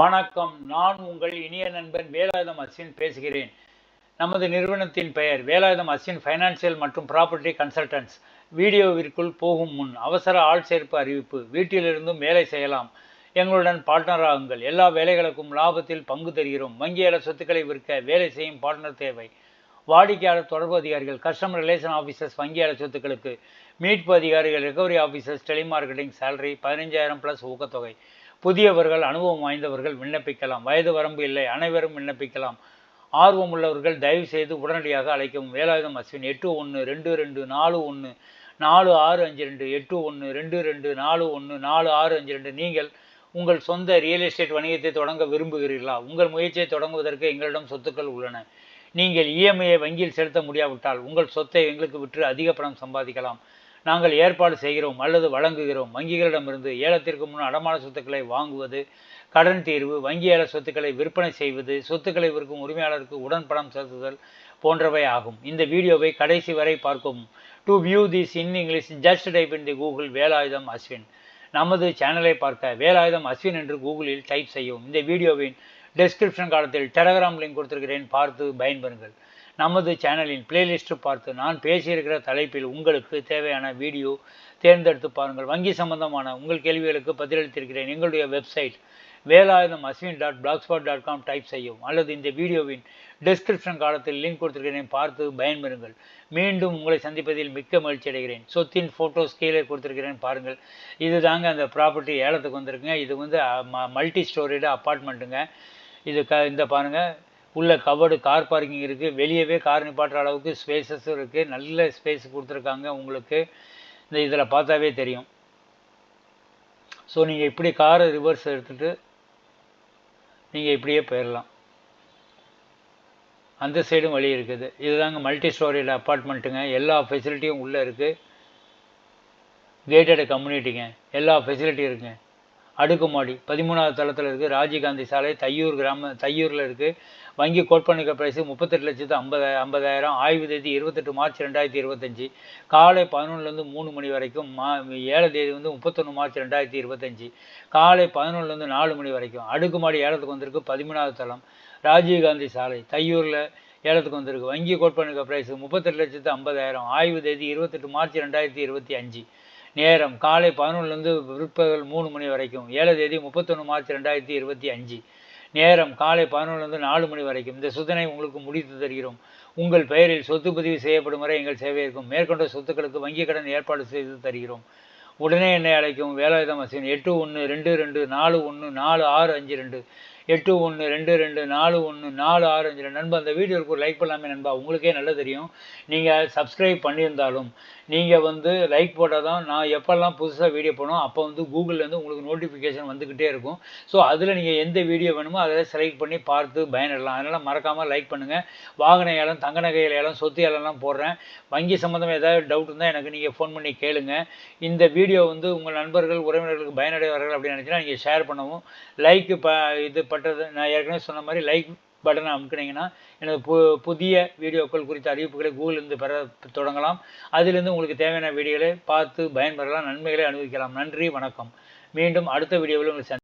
வணக்கம். நான் உங்கள் இனிய நண்பன் வேலாயுதம் அஸ்வின் பேசுகிறேன். நமது நிறுவனத்தின் பெயர் வேலாயுதம் அஸ்வின் ஃபைனான்சியல் மற்றும் ப்ராப்பர்ட்டி கன்சல்டன்ஸ் வீடியோவிற்குள் போகும் முன் அவசர ஆள் சேர்ப்பு அறிவிப்பு. வீட்டிலிருந்தும் வேலை செய்யலாம். எங்களுடன் பார்ட்னர் ஆகுங்கள். எல்லா வேலைகளுக்கும் லாபத்தில் பங்கு தருகிறோம். வங்கியாள சொத்துக்களை விற்க வேலை செய்யும் பார்ட்னர் தேவை. வாடிக்கையாளர் தொடர்பு அதிகாரிகள் கஸ்டமர் ரிலேஷன் ஆஃபீஸர்ஸ் வங்கியாளர் சொத்துக்களுக்கு மீட்பு அதிகாரிகள் ரெக்கவரி ஆஃபீஸர்ஸ் டெலிமார்க்கெட்டிங் சேலரி பதினஞ்சாயிரம் ப்ளஸ் ஊக்கத்தொகை. புதியவர்கள் அனுபவம் வாய்ந்தவர்கள் விண்ணப்பிக்கலாம். வயது வரம்பு இல்லை அனைவரும் விண்ணப்பிக்கலாம். ஆர்வம் உள்ளவர்கள் தயவு செய்து உடனடியாக அழைக்கவும். வேலாயுதம் அஸ்வின் எட்டு ஒன்று ரெண்டு ரெண்டு நாலு ஒன்று நாலு ஆறு அஞ்சு ரெண்டு எட்டு ஒன்று ரெண்டு ரெண்டு நாலு ஒன்று நாலு ஆறு அஞ்சு ரெண்டு. நீங்கள் உங்கள் சொந்த ரியல் எஸ்டேட் வணிகத்தை தொடங்க விரும்புகிறீர்களா? உங்கள் முயற்சியை தொடங்குவதற்கு எங்களிடம் சொத்துக்கள் உள்ளன. நீங்கள் இஎம்ஐயை வங்கியில் செலுத்த முடியாவிட்டால் உங்கள் சொத்தை எங்களுக்கு விற்று அதிக பணம் சம்பாதிக்கலாம். நாங்கள் ஏற்பாடு செய்கிறோம் அல்லது வழங்குகிறோம். வங்கிகளிடமிருந்து ஏலத்திற்கு முன் அடமான சொத்துக்களை வாங்குவது கடன் தீர்வு வங்கி ஏல சொத்துக்களை விற்பனை செய்வது சொத்துக்களை விற்கும் உரிமையாளருக்கு உடன் பணம் செலுத்துதல் போன்றவை ஆகும். இந்த வீடியோவை கடைசி வரை பார்க்கவும். To view this in English just type in the Google Velayudham Ashwin. நமது சேனலை பார்க்க வேலாயுதம் அஸ்வின் என்று கூகுளில் டைப் செய்யவும். இந்த வீடியோவின் டெஸ்கிரிப்ஷன் காலத்தில் டெலகிராம் லிங்க் கொடுத்திருக்கிறேன். பார்த்து பயன்பெறுங்கள். நமது சேனலின் பிளேலிஸ்ட்டு பார்த்து நான் பேசியிருக்கிற தலைப்பில் உங்களுக்கு தேவையான வீடியோ தேர்ந்தெடுத்து பாருங்கள். வங்கி சம்பந்தமான உங்கள் கேள்விகளுக்கு பதிலளித்திருக்கிறேன். எங்களுடைய website Velayudham Ashwin dot blogspot dot com type செய்யும் அல்லது இந்த வீடியோவின் டெஸ்கிரிப்ஷன் காலத்தில் லிங்க் கொடுத்திருக்கிறேன். பார்த்து பயன்பெறுங்கள். மீண்டும் உங்களை சந்திப்பதில் மிக்க மகிழ்ச்சி அடைகிறேன். சொத்தின் ஃபோட்டோஸ் கீழே கொடுத்துருக்கிறேன் பாருங்கள். இது தாங்க அந்த ப்ராப்பர்ட்டி ஏலத்துக்கு வந்திருக்குங்க. இது வந்து மல்டி ஸ்டோரியோட அப்பார்ட்மெண்ட்டுங்க இது க இந்த பாருங்கள் உள்ள கவர்டு கார் பார்க்கிங் இருக்குது வெளியவே கார் நிப்பாட்டுற அளவுக்கு ஸ்பேசஸும் இருக்குது நல்ல ஸ்பேஸ் கொடுத்துருக்காங்க உங்களுக்கு. இந்த இதில் பார்த்தாவே தெரியும். ஸோ நீங்கள் இப்படி காரை ரிவர்ஸ் எடுத்துகிட்டு நீங்கள் இப்படியே போயிடலாம் அந்த சைடும் வழி இருக்குது. இதுதாங்க மல்டி ஸ்டோரியில் அப்பார்ட்மெண்ட்டுங்க எல்லா ஃபெசிலிட்டியும் உள்ளே இருக்குது கேட்டட் கம்யூனிட்டிங்க எல்லா ஃபெசிலிட்டியும் இருக்குங்க. அடுக்குமாடி. பதிமூணாவது தளத்தில் இருக்குது ராஜீவ்காந்தி சாலை. தையூர் கிராம தையூரில் இருக்குது வங்கி கோட்பணிக்க பிரைஸு முப்பத்தெட்டு லட்சத்து ஐம்பது ஐம்பதாயிரம். ஆய்வு தேதி இருபத்தெட்டு மார்ச் ரெண்டாயிரத்தி இருபத்தஞ்சி. காலை பதினொன்றுலேருந்து மூணு மணி வரைக்கும் மா ஏழு தேதி வந்து முப்பத்தொன்று மார்ச் ரெண்டாயிரத்தி இருபத்தஞ்சி. காலை பதினொன்றுலேருந்து நாலு மணி வரைக்கும். அடுக்குமாடி ஏலத்துக்கு வந்திருக்கு பதிமூணாவது தளம். ராஜீவ்காந்தி சாலை. தையூரில் ஏலத்துக்கு வந்திருக்கு. வங்கி கோட்பணிக்க பிரைஸு முப்பத்தெட்டு லட்சத்து ஐம்பதாயிரம். ஆய்வு தேதி இருபத்தெட்டு மார்ச் ரெண்டாயிரத்தி இருபத்தி அஞ்சு. நேரம். காலை பதினொன்றுலேருந்து பிற்பகல் மூணு மணி வரைக்கும். ஏழு தேதி முப்பத்தொன்று மார்ச் ரெண்டாயிரத்தி இருபத்தி அஞ்சு. நேரம். காலை பதினொன்றுலேருந்து நாலு மணி வரைக்கும். இந்த சுதனை உங்களுக்கு முடித்து தருகிறோம். உங்கள் பெயரில் சொத்து பதிவு செய்யப்படும் வரை எங்கள் சேவை இருக்கும். மேற்கொண்ட சொத்துக்களுக்கு வங்கி கடன் ஏற்பாடு செய்து தருகிறோம். உடனே என்னை அழைக்கும் வேலாயுதம் அசின். எட்டு ஒன்று ரெண்டு ரெண்டு நாலு ஒன்று நாலு ஆறு அஞ்சு ரெண்டு. எட்டு ஒன்று ரெண்டு ரெண்டு நாலு ஒன்று நாலு ஆறு அஞ்சு ரெண்டு. நண்பா அந்த வீடியோவுக்கு ஒரு லைக் பண்ணலாமே நண்பா. உங்களுக்கே நல்லா தெரியும். நீங்கள் சப்ஸ்கிரைப் பண்ணியிருந்தாலும் நீங்கள் வந்து லைக் போட்டால் தான் நான் எப்போல்லாம் புதுசாக வீடியோ போனோம் அப்போ வந்து கூகுள்லேருந்து உங்களுக்கு நோட்டிஃபிகேஷன் வந்துக்கிட்டே இருக்கும். ஸோ அதில் நீங்கள் எந்த வீடியோ வேணுமோ அதை செலக்ட் பண்ணி பார்த்து பயனிடலாம். அதனால் மறக்காமல் லைக் பண்ணுங்கள் வாகன ஏலம் தங்க நகை ஏலம் சொத்து ஏலம்லாம் போடுறேன். வங்கி சம்மந்தமாக ஏதாவது டவுட் இருந்தால் எனக்கு நீங்கள் ஃபோன் பண்ணி கேளுங்க. இந்த வீடியோ வந்து உங்கள் நண்பர்கள் உறவினர்களுக்கு பயனடைவார்கள் அப்படின்னு நினச்சினா நீங்கள் ஷேர் பண்ணவும். லைக் ப இது பட்டது நான் ஏற்கனவே சொன்ன மாதிரி லைக் பட்டனை அமுக்குனீங்கன்னா எனது பு புதிய வீடியோக்கள் குறித்த அறிவிப்புகளை கூகுளிலிருந்து பெற தொடங்கலாம். அதிலிருந்து உங்களுக்கு தேவையான வீடியோகளை பார்த்து பயன்பெறலாம் நன்மைகளை அனுபவிக்கலாம். நன்றி வணக்கம். மீண்டும் அடுத்த வீடியோவில் உங்களை